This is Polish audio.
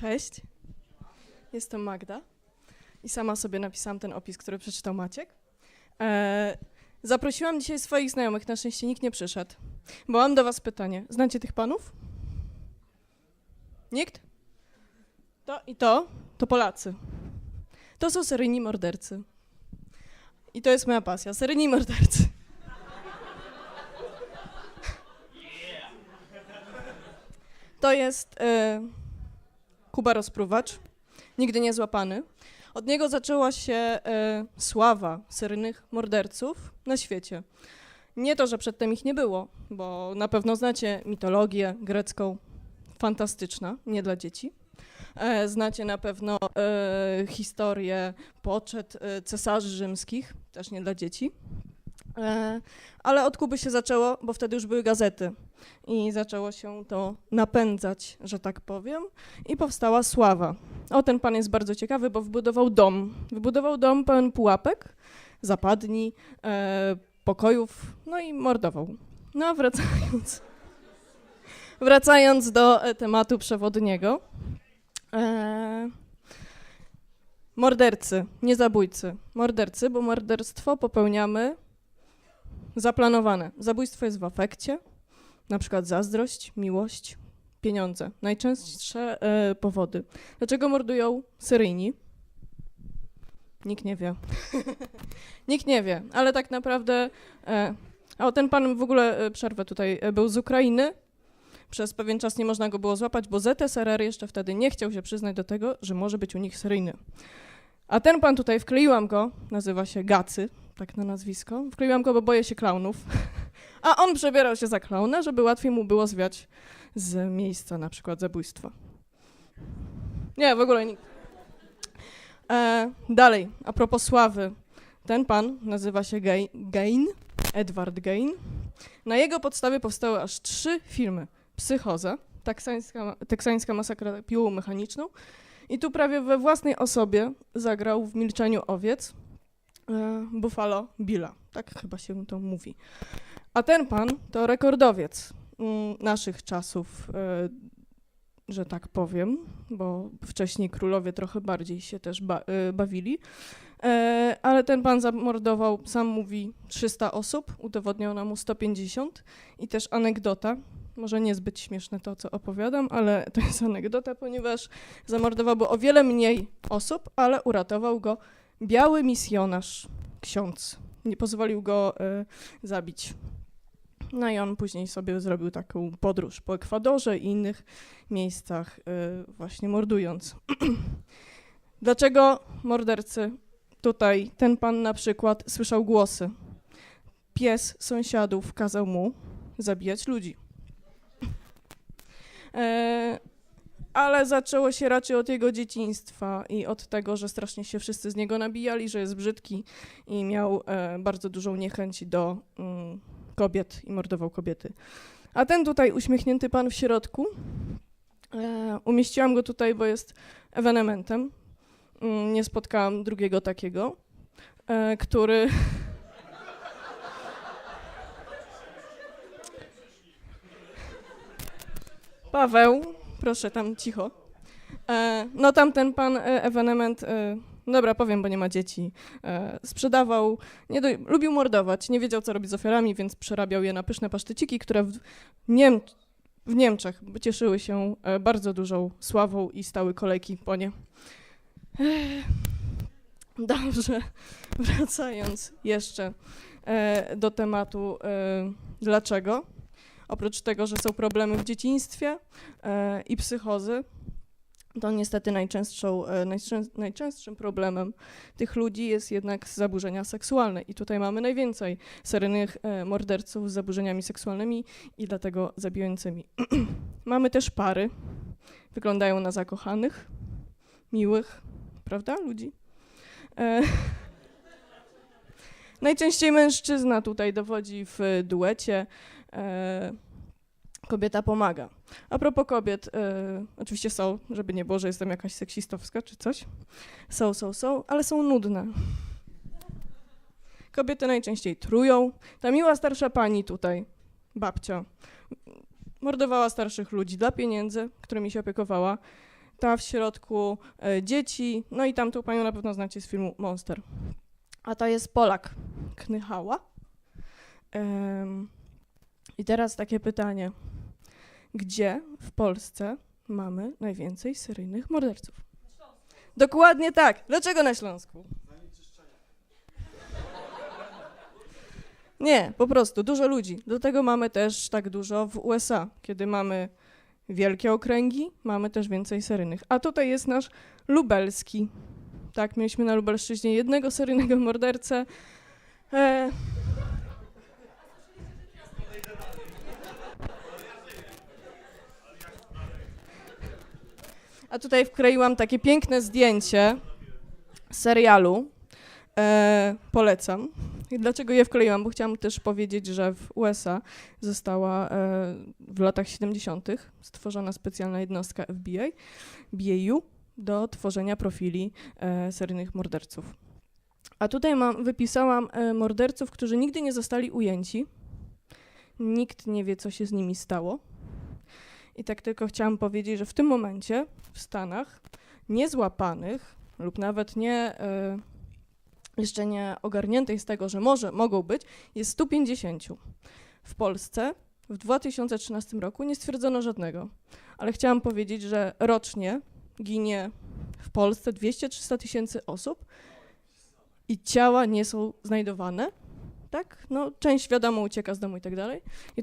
Cześć. Jestem Magda i sama sobie napisałam ten opis, który przeczytał Maciek. E, zaprosiłam dzisiaj swoich znajomych, na szczęście nikt nie przyszedł, bo mam do was pytanie. Znacie tych panów? Nikt? To i to, to Polacy. To są seryjni mordercy. I to jest moja pasja, seryjni mordercy. To jest e, Kuba Rozpruwacz, nigdy nie złapany. Od niego zaczęła się e, sława seryjnych morderców na świecie. Nie to, że przedtem ich nie było, bo na pewno znacie mitologię grecką, fantastyczna, nie dla dzieci. E, znacie na pewno e, historię poczet e, cesarzy rzymskich, też nie dla dzieci. E, ale od Kuby się zaczęło, bo wtedy już były gazety i zaczęło się to napędzać, że tak powiem, i powstała sława. O, ten pan jest bardzo ciekawy, bo wybudował dom. Wybudował dom pełen pułapek, zapadni, e, pokojów, no i mordował. No a wracając, wracając do e, tematu przewodniego. E, mordercy, nie zabójcy. Mordercy, bo morderstwo popełniamy zaplanowane. Zabójstwo jest w afekcie, na przykład zazdrość, miłość, pieniądze. Najczęstsze e, powody. Dlaczego mordują seryjni? Nikt nie wie. Nikt nie wie, ale tak naprawdę. E, o, ten pan w ogóle, e, przerwę tutaj, e, był z Ukrainy. Przez pewien czas nie można go było złapać, bo ZSRR jeszcze wtedy nie chciał się przyznać do tego, że może być u nich seryjny. A ten pan tutaj, wkleiłam go, nazywa się Gacy, tak na nazwisko. Wkleiłam go, bo boję się klaunów. A on przebierał się za klauna, żeby łatwiej mu było zwiać z miejsca na przykład zabójstwa. Nie, w ogóle nikt. E, dalej, a propos sławy. Ten pan nazywa się Gain, Edward Gain. Na jego podstawie powstały aż trzy filmy. Psychoza, teksańska, teksańska masakra piłą mechaniczną i tu prawie we własnej osobie zagrał w Milczeniu owiec e, Buffalo Billa. Tak chyba się to mówi. A ten pan to rekordowiec mm, naszych czasów, e, że tak powiem, bo wcześniej królowie trochę bardziej się też e, bawili. E, ale ten pan zamordował, sam mówi, 300 osób, udowodniał nam mu 150 i też anegdota, może niezbyt śmieszne to, co opowiadam, ale to jest anegdota, ponieważ zamordował o wiele mniej osób, ale uratował go biały misjonarz, ksiądz. Nie pozwolił go e, zabić. No i on później sobie zrobił taką podróż po Ekwadorze i innych miejscach, y, właśnie mordując. Dlaczego mordercy tutaj, ten pan na przykład słyszał głosy? Pies sąsiadów kazał mu zabijać ludzi. E, ale zaczęło się raczej od jego dzieciństwa i od tego, że strasznie się wszyscy z niego nabijali, że jest brzydki i miał e, bardzo dużą niechęć do mm, kobiet i mordował kobiety. A ten tutaj uśmiechnięty pan w środku, e, umieściłam go tutaj, bo jest ewenementem. Mm, nie spotkałam drugiego takiego, e, który. Paweł, proszę tam cicho. E, no tamten pan e, ewenement, e, dobra powiem, bo nie ma dzieci, e, sprzedawał, nie do, lubił mordować, nie wiedział co robić z ofiarami, więc przerabiał je na pyszne pasztyciki, które w, Niem w Niemczech cieszyły się e, bardzo dużą sławą i stały kolejki po nie. Ech, Dobrze, wracając jeszcze e, do tematu e, dlaczego. Oprócz tego, że są problemy w dzieciństwie e, i psychozy, to niestety najczęstszą, e, najczę, najczęstszym problemem tych ludzi jest jednak zaburzenia seksualne. I tutaj mamy najwięcej seryjnych e, morderców z zaburzeniami seksualnymi i dlatego zabijającymi. mamy też pary, wyglądają na zakochanych, miłych, prawda, ludzi? E, najczęściej mężczyzna tutaj dowodzi w duecie. Kobieta pomaga. A propos kobiet, e, oczywiście są, żeby nie było, że jestem jakaś seksistowska czy coś. Są, są, są, ale są nudne. Kobiety najczęściej trują. Ta miła starsza pani tutaj, babcia, mordowała starszych ludzi dla pieniędzy, którymi się opiekowała. ta w środku e, dzieci, no i tamtą panią na pewno znacie z filmu Monster. A to jest Polak, Knychała. Em, I teraz takie pytanie. Gdzie w Polsce mamy najwięcej seryjnych morderców? Dokładnie tak. Dlaczego na Śląsku? Nie, po prostu dużo ludzi. Do tego mamy też tak dużo w USA. Kiedy mamy wielkie okręgi, mamy też więcej seryjnych. A tutaj jest nasz lubelski. Tak, mieliśmy na Lubelszczyźnie jednego seryjnego mordercę. E... tutaj wkleiłam takie piękne zdjęcie serialu. E, polecam. I dlaczego je wkleiłam? Bo chciałam też powiedzieć, że w USA została e, w latach 70. stworzona specjalna jednostka FBI, BAU, do tworzenia profili e, seryjnych morderców. A tutaj mam, wypisałam e, morderców, którzy nigdy nie zostali ujęci. Nikt nie wie, co się z nimi stało. I tak tylko chciałam powiedzieć, że w tym momencie w Stanach niezłapanych lub nawet nie e, jeszcze nie ogarniętych z tego, że może mogą być, jest 150. W Polsce w 2013 roku nie stwierdzono żadnego. Ale chciałam powiedzieć, że rocznie ginie w Polsce 200-300 tysięcy osób i ciała nie są znajdowane. Tak? No, część wiadomo ucieka z domu i tak dalej. I